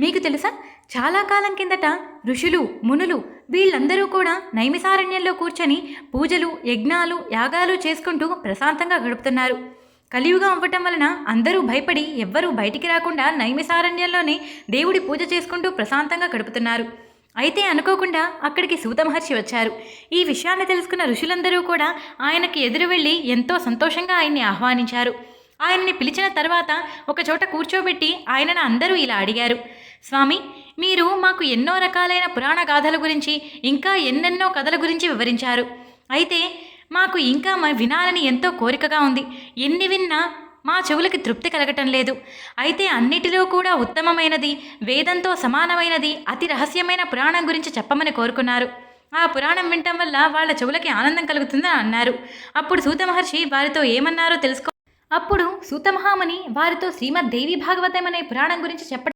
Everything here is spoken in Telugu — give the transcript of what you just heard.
మీకు తెలుసా? చాలా కాలం కిందట ఋషులు మునులు వీళ్ళందరూ కూడా నైమిసారణ్యంలో కూర్చొని పూజలు యజ్ఞాలు యాగాలు చేసుకుంటూ ప్రశాంతంగా గడుపుతున్నారు. కలియుగం అవ్వటం వలన అందరూ భయపడి ఎవ్వరూ బయటికి రాకుండా నైమిసారణ్యంలోనే దేవుడి పూజ చేసుకుంటూ ప్రశాంతంగా గడుపుతున్నారు. అయితే అనుకోకుండా అక్కడికి సూత మహర్షి వచ్చారు. ఈ విషయాన్ని తెలుసుకున్న ఋషులందరూ కూడా ఆయనకి ఎదురు వెళ్ళి ఎంతో సంతోషంగా ఆయన్ని ఆహ్వానించారు. ఆయన్ని పిలిచిన తర్వాత ఒక చోట కూర్చోబెట్టి ఆయనను అందరూ ఇలా అడిగారు. స్వామి మీరు మాకు ఎన్నో రకాలైన పురాణ గాథల గురించి ఇంకా ఎన్నెన్నో కథల గురించి వివరించారు. అయితే మాకు ఇంకా వినాలని ఎంతో కోరికగా ఉంది. ఎన్ని విన్నా మా చెవులకి తృప్తి కలగటం లేదు. అయితే అన్నిటిలో కూడా ఉత్తమమైనది వేదంతో సమానమైనది అతి రహస్యమైన పురాణం గురించి చెప్పమని కోరుకున్నారు. ఆ పురాణం వినటం వల్ల వాళ్ళ చెవులకి ఆనందం కలుగుతుందని అన్నారు. అప్పుడు సూత మహర్షి వారితో ఏమన్నారో తెలుసుకో అప్పుడు సూతమహామని వారితో శ్రీమద్ దేవి భాగవతం అనే పురాణం గురించి చెప్పడం